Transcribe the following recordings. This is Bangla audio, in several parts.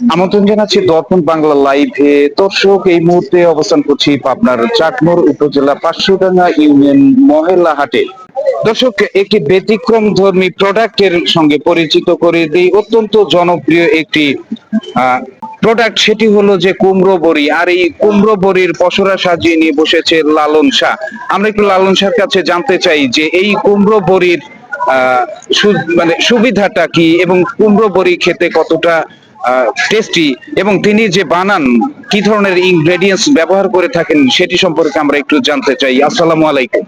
আমন্ত্রণ জানাচ্ছি দর্পণ বাংলা লাইভে। দর্শক, এই মুহূর্তে অবস্থান করছি পাবনার চাটমোর উপজেলা পাঁচশোডাঙ্গা ইউনিয়ন মহেলা হাটে দর্শক, একটি ব্যতিক্রম ধর্মী প্রোডাক্টের সঙ্গে পরিচিত করে দিই। অত্যন্ত জনপ্রিয় একটি প্রোডাক্ট, সেটি হলো যে কুমড়ো বড়ি। আর এই কুমড়ো বড়ির পসরা সাজিয়ে নিয়ে বসেছে লালন শাহ। আমরা একটু লালন শাহর কাছে জানতে চাই যে এই কুমড়ো বড়ির মানে সুবিধাটা কি এবং কুমড়ো বড়ি খেতে কতটা টেস্টি এবং তিনি যে বানান কি ধরনের ইনগ্রেডিয়েন্টস ব্যবহার করে থাকেন সেটি সম্পর্কে আমরা একটু জানতে চাই। আসসালামু আলাইকুম।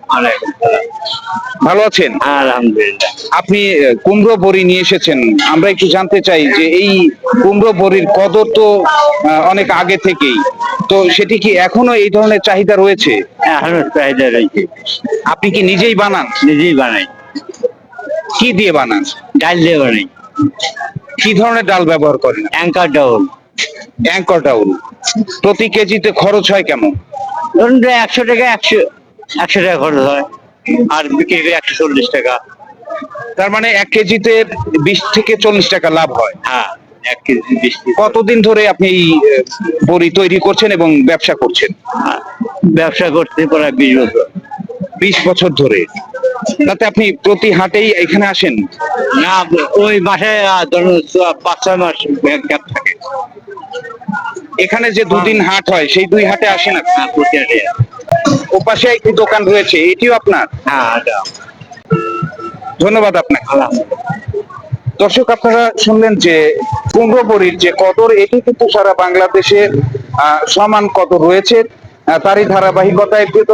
ভালো আছেন? আলহামদুলিল্লাহ। আপনি কুমড়ো বড়ি নিয়ে এসেছেন। আমরা একটু জানতে চাই যে এই কুমড়ো বড়ির কদর তো অনেক আগে থেকেই। তো সেটি কি এখনও এই ধরনের চাহিদা রয়েছে? এখন চাহিদা রয়েছে। আপনি কি নিজেই বানান? নিজেই বানাই। কি দিয়ে বানান? ডাল দিয়ে বানাই। কি ধরনের ডাল ব্যবহার করেন? অ্যাঙ্কার ডাউল। অ্যাঙ্কর ডাউল। প্রতি কেজিতে খরচ হয় কেমন? ধরুন যে একশো টাকা একশো একশো টাকা খরচ হয়। আর বিক্রি করে একশো চল্লিশ টাকা। তার মানে এক কেজিতে বিশ থেকে চল্লিশ টাকা লাভ হয়। হ্যাঁ এক কেজি বিশ কতদিন ধরে আপনি এই আহ, বড়ি তৈরি করছেন এবং ব্যবসা করছেন? ব্যবসা করতে প্রায় বিশ বছর। বিশ বছর ধরে। তাতে আপনি প্রতি হাটেই এখানে আসেন? না ওই মাসে পাঁচ ছয় মাস গ্যাপ থাকে। এখানে যে দুদিন হাট হয় সেই দুই হাটে আসেন হ্যাঁ প্রতি হাটে। ও পাশে একটি দোকান রয়েছে এটিও আপনার? হ্যাঁ ধন্যবাদ আপনাকে। দর্শক আপনারা শুনলেন যে কুমড়ো বড়ির যে কদর এটি কিন্তু সারা বাংলাদেশে আহ, সমান কদর রয়েছে। তারই ধারাবাহিকতায় প্রিয়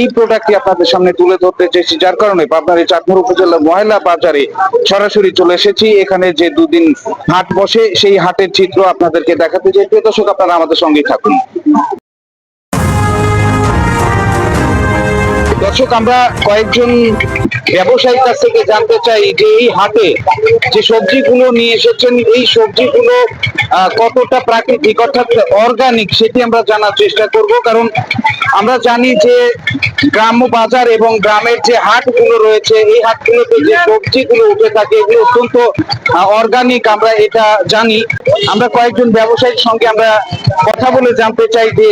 এই প্রোডাক্টটি আপনাদের সামনে তুলে ধরতে চেয়েছি, যার কারণে পাবনার এই চাঁদপুর উপজেলা ময়লা বাজারে সরাসরি চলে এসেছি। এখানে যে দুদিন হাট বসে, সেই হাটের চিত্র আপনাদেরকে দেখাতে চাই। প্রিয় দর্শক, আপনারা আমাদের সঙ্গে থাকুন। দর্শক, আমরা কয়েকজন ব্যবসায়ীর কাছ থেকে জানতে চাই যে এই হাটে যে সবজিগুলো নিয়ে এসেছেন, এই সবজিগুলো কতটা প্রাকৃতিক অর্থাৎ অর্গানিক সেটি আমরা জানার চেষ্টা করব। কারণ আমরা জানি যে গ্রাম্য বাজার এবং গ্রামের যে হাটগুলো রয়েছে, এই হাটগুলোতে যে সবজিগুলো উঠে থাকে, এগুলো অত্যন্ত অর্গানিক আমরা এটা জানি। আমরা কয়েকজন ব্যবসায়ীর সঙ্গে আমরা কথা বলে জানতে চাই যে,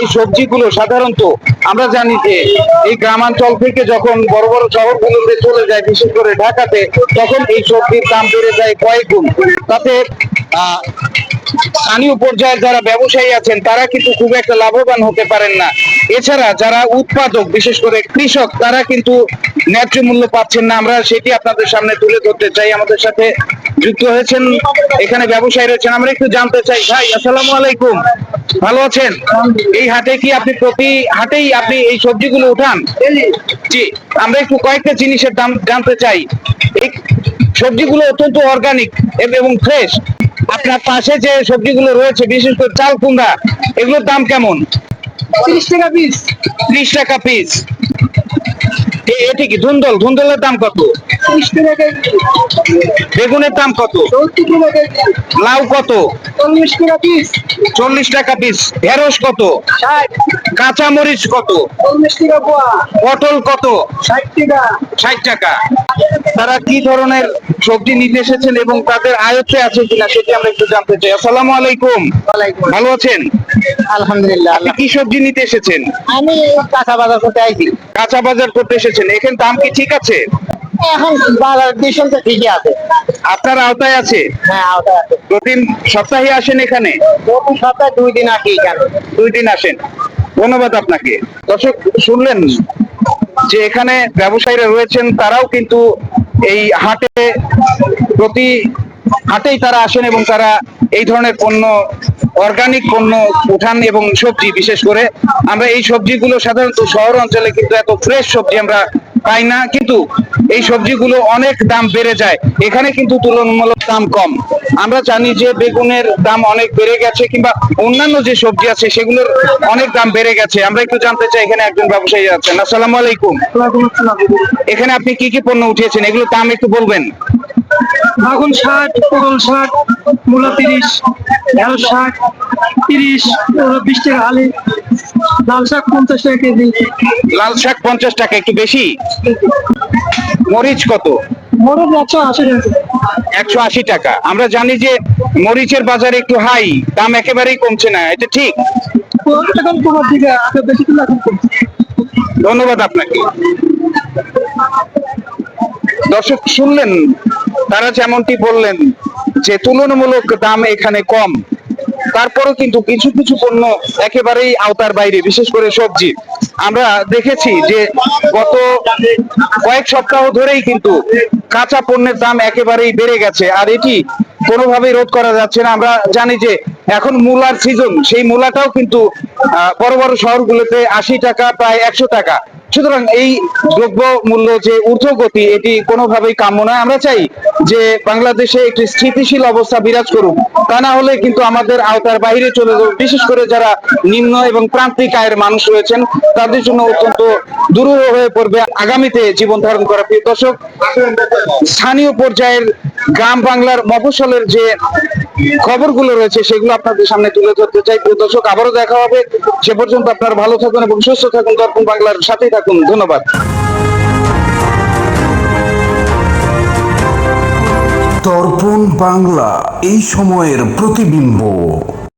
এই সবজিগুলো সাধারণত আমরা জানি যে, এই গ্রামাঞ্চল থেকে যখন বড় বড় শহরগুলোতে চলে যায়, বিশেষ করে ঢাকাতে, তখন এই সবজির দাম বেড়ে যায় কয়েক গুণ। তাতে স্থানীয় পর্যায়ে যারা ব্যবসায়ী আছেন, তারা কিন্তু খুব একটা লাভবান হতে পারেন না। এছাড়া যারা উৎপাদক, বিশেষ করে কৃষক, তারা কিন্তু ন্যায্য মূল্য পাচ্ছেন না। আমরা সেটি আপনাদের সামনে তুলে ধরতে চাই। আমাদের সাথে যুক্ত হয়েছেন এখানে ব্যবসায়ী রয়েছেন। আমরা একটু জানতে চাই, ভাই, আসসালামু আলাইকুম। ভালো আছেন? এই হাটে কি আপনি প্রতি হাটেই আপনি এই সবজিগুলো উঠান? জি, আমরা একটু কয়েকটা জিনিসের দাম জানতে চাই। এই সবজিগুলো অত্যন্ত অর্গানিক এবং ফ্রেশ আপনার পাশে যে সবজিগুলো রয়েছে বিশেষ করে চাল কুমড়া এগুলোর দাম কেমন? ত্রিশ টাকা পিস ত্রিশ টাকা পিস এটি কি ধুন্দল ধুন্দলের দাম কত? বেগুনের দাম কত? লাউ কত? চল্লিশ টাকা পিস চল্লিশ টাকা পিস ঢেঁড়স কত? কাঁচামরিচ কত? পটল কত? ষাট টাকা। ষাট টাকা। তারা কি ধরনের সবজি নিতে এসেছেন এবং তাদের আয়ত্তে আছে কিনা সেটি আমরা একটু জানতে চাই। আসসালামু আলাইকুম। ভালো আছেন? আলহামদুলিল্লাহ কি সবজি নিতে এসেছেন? আমি কাঁচা বাজার করতে আইছি। কাঁচা বাজার করতে এসেছেন। এখানে দাম কি ঠিক আছে? এখন বাজার দূষণ তো ঠিকই আছে। আপনার আওতায় আছে? হ্যাঁ আওতায় আছে। প্রতিদিন সপ্তাহে আসেন এখানে? প্রতি সপ্তাহে দুই দিন আসি কেন দুই দিন আসেন। ধন্যবাদ আপনাকে। দর্শক, শুনলেন যে এখানে ব্যবসায়ীরা রয়েছেন, তারাও কিন্তু এই হাটে প্রতি হাটেই তারা আসেন এবং তারা এই ধরনের পণ্য অর্গানিক পণ্য উঠান এবং সবজি বিশেষ করে। আমরা এই সবজিগুলো সাধারণত শহর অঞ্চলে কিন্তু এত ফ্রেশ সবজি আমরা পাই না? কিন্তু এই সবজিগুলো অনেক দাম বেড়ে যায়। এখানে কিন্তু তুলনামূলক দাম কম। আমরা জানি যে বেগুনের দাম অনেক বেড়ে গেছে কিংবা অন্যান্য যে সবজি আছে সেগুলোর অনেক দাম বেড়ে গেছে। আমরা একটু জানতে চাই, এখানে একজন ব্যবসায়ী আছেন। আসসালামু আলাইকুম। এখানে আপনি কি কি পণ্য উঠিয়েছেন? এগুলোর দাম একটু বলবেন। বাগুন শাক, পটল শাক, মূলা তিরিশ, ঢেঁড়স শাক তিরিশ বিশ টাকা আলি। লাল শাক পঞ্চাশ টাকা কেজি। লাল শাক পঞ্চাশ টাকা একটু বেশি? মরিচ কত? মরিচ একশো আশি টাকা। একশো আশি টাকা। আমরা জানি যে মরিচের বাজারে একটু হাই দাম একেবারেই কমছে না এটা ঠিক? এখন তোমার দিকে আগে বেশি দিন এখন ধন্যবাদ আপনাকে। দর্শক শুনলেন তারা যেমনটি বললেন যে তুলনামূলক দাম এখানে কম। তারপরও কিন্তু কিছু কিছু পণ্য একেবারেই আওতার বাইরে, বিশেষ করে সবজি। আমরা দেখেছি যে গত কয়েক সপ্তাহ ধরেই কিন্তু কাঁচা পণ্যের দাম একেবারেই বেড়ে গেছে, আর এটি কোনোভাবেই রোধ করা যাচ্ছে না। আমরা জানি যে এখন মূলার সিজন সেই মূলাটাও কিন্তু বড় বড় শহরগুলোতে আশি টাকা, প্রায় একশো টাকা। সুতরাং এই দ্রব্য মূল্য যে ঊর্ধ্বগতি, এটি কোনোভাবেই কাম্য নয়। আমরা চাই যে বাংলাদেশে একটি স্থিতিশীল অবস্থা বিরাজ করুক। তা না হলে কিন্তু আমাদের আওতার বাইরে চলে যাবে। বিশেষ করে যারা নিম্ন এবং প্রান্তিক আয়ের মানুষ রয়েছেন, তাদের জন্য অত্যন্ত দুরূহ হয়ে পড়বে আগামীতে জীবন ধারণ করা। প্রিয় দর্শক, স্থানীয় পর্যায়ের গ্রাম বাংলার মফস্বলের যে খবরগুলো রয়েছে, সেগুলো আপনাদের সামনে তুলে ধরতে চাই। দর্শক, আবারও দেখা হবে। সে পর্যন্ত আপনারা ভালো থাকুন এবং সুস্থ থাকুন। দর্পণ বাংলার সাথেই থাকুন। ধন্যবাদ। দর্পণ বাংলা, এই সময়ের প্রতিবিম্ব।